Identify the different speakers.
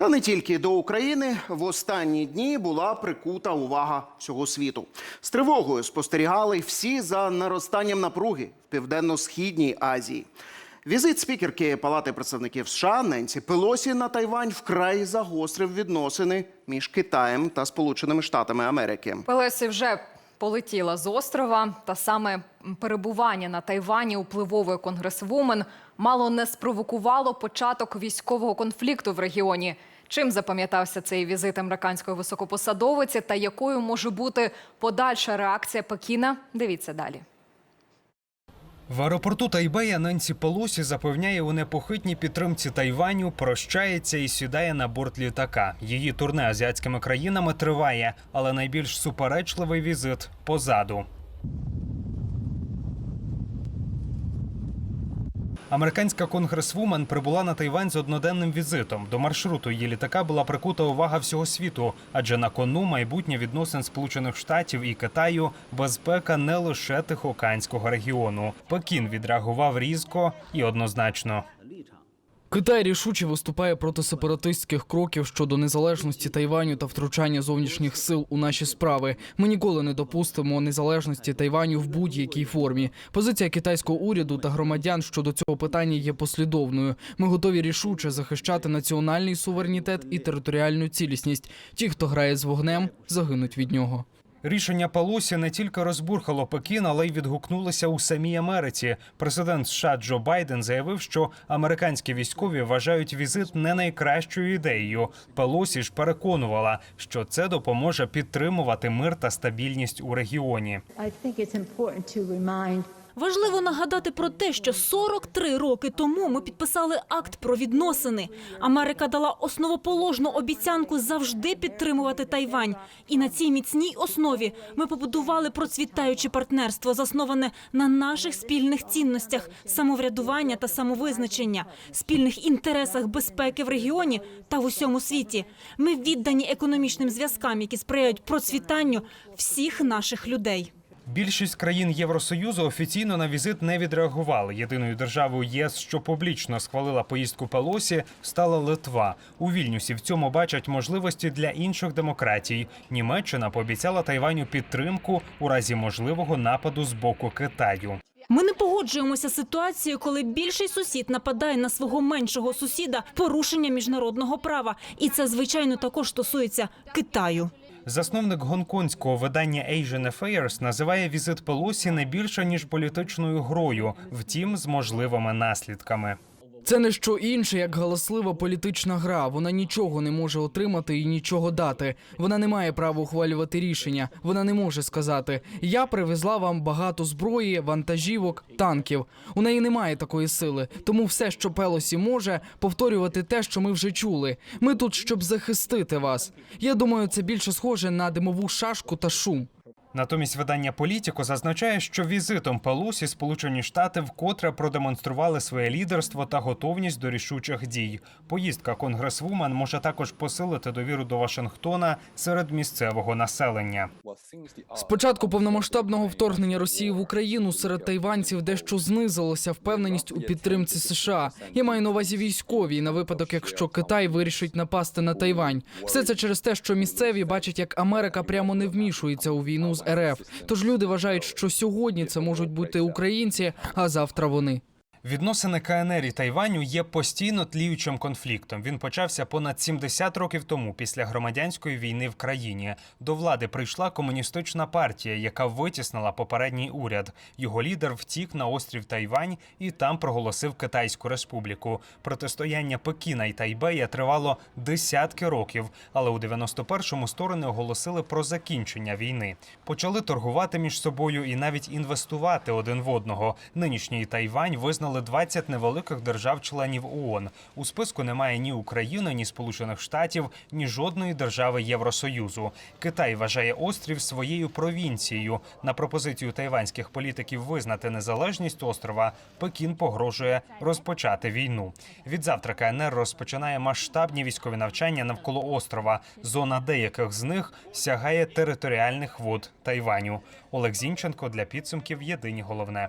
Speaker 1: Та не тільки до України в останні дні була прикута увага всього світу. З тривогою спостерігали всі за наростанням напруги в південно-східній Азії. Візит спікерки Палати представників США Ненсі Пелосі на Тайвань вкрай загострив відносини між Китаєм та Сполученими Штатами Америки.
Speaker 2: Пелесі вже полетіла з острова, та саме перебування на Тайвані впливової конгресвумен мало не спровокувало початок військового конфлікту в регіоні. Чим запам'ятався цей візит американської високопосадовиці та якою може бути подальша реакція Пекіна? Дивіться далі.
Speaker 3: В аеропорту Тайбея Ненсі Пелосі запевняє у непохитній підтримці Тайваню, прощається і сідає на борт літака. Її турне азіатськими країнами триває, але найбільш суперечливий візит позаду. Американська конгресвумен прибула на Тайвань з одноденним візитом. До маршруту її літака була прикута увага всього світу, адже на кону майбутнє відносин Сполучених Штатів і Китаю безпека не лише Тихоокеанського регіону. Пекін відреагував різко і однозначно.
Speaker 4: Китай рішуче виступає проти сепаратистських кроків щодо незалежності Тайваню та втручання зовнішніх сил у наші справи. Ми ніколи не допустимо незалежності Тайваню в будь-якій формі. Позиція китайського уряду та громадян щодо цього питання є послідовною. Ми готові рішуче захищати національний суверенітет і територіальну цілісність. Ті, хто грає з вогнем, загинуть від нього.
Speaker 3: Рішення Палосі не тільки розбурхало Пекін, але й відгукнулося у самій Америці. Президент США Джо Байден заявив, що американські військові вважають візит не найкращою ідеєю. Пелосі ж переконувала, що це допоможе підтримувати мир та стабільність у регіоні.
Speaker 5: Важливо нагадати про те, що 43 роки тому ми підписали акт про відносини. Америка дала основоположну обіцянку завжди підтримувати Тайвань. І на цій міцній основі ми побудували процвітаюче партнерство, засноване на наших спільних цінностях самоврядування та самовизначення, спільних інтересах безпеки в регіоні та в усьому світі. Ми віддані економічним зв'язкам, які сприяють процвітанню всіх наших людей.
Speaker 3: Більшість країн Євросоюзу офіційно на візит не відреагували. Єдиною державою ЄС, що публічно схвалила поїздку Пелосі, стала Литва. У Вільнюсі в цьому бачать можливості для інших демократій. Німеччина пообіцяла Тайваню підтримку у разі можливого нападу з боку Китаю.
Speaker 5: Ми не погоджуємося з ситуацією, коли більший сусід нападає на свого меншого сусіда порушення міжнародного права, і це звичайно також стосується Китаю.
Speaker 3: Засновник гонконгського видання Asian Affairs називає візит Пелосі не більше ніж політичною грою, втім з можливими наслідками.
Speaker 4: Це не що інше, як галаслива політична гра. Вона нічого не може отримати і нічого дати. Вона не має права ухвалювати рішення. Вона не може сказати: Я привезла вам багато зброї, вантажівок, танків. У неї немає такої сили. Тому все, що Пелосі може, повторювати те, що ми вже чули. Ми тут, щоб захистити вас. Я думаю, це більше схоже на димову шашку та шум.
Speaker 3: Натомість видання Політіко зазначає, що візитом Пелосі Сполучені Штати вкотре продемонстрували своє лідерство та готовність до рішучих дій. Поїздка конгресвумен може також посилити довіру до Вашингтона серед місцевого населення.
Speaker 4: З початку повномасштабного вторгнення Росії в Україну серед тайванців дещо знизилася впевненість у підтримці США. Я маю на увазі військові на випадок, якщо Китай вирішить напасти на Тайвань. Все це через те, що місцеві бачать, як Америка прямо не вмішується у війну з РФ. Тож люди вважають, що сьогодні це можуть бути українці, а завтра вони.
Speaker 3: Відносини КНР і Тайваню є постійно тліючим конфліктом. Він почався понад 70 років тому, після громадянської війни в країні. До влади прийшла комуністична партія, яка витіснила попередній уряд. Його лідер втік на острів Тайвань і там проголосив Китайську республіку. Протистояння Пекіна і Тайбея тривало десятки років, але у 91-му сторони оголосили про закінчення війни. Почали торгувати між собою і навіть інвестувати один в одного. Нинішній Тайвань визнали 20 невеликих держав-членів ООН. У списку немає ні України, ні Сполучених Штатів, ні жодної держави Євросоюзу. Китай вважає острів своєю провінцією. На пропозицію тайванських політиків визнати незалежність острова Пекін погрожує розпочати війну. Відзавтра КНР розпочинає масштабні військові навчання навколо острова. Зона деяких з них сягає територіальних вод Тайваню. Олег Зінченко для підсумків Єдині головне.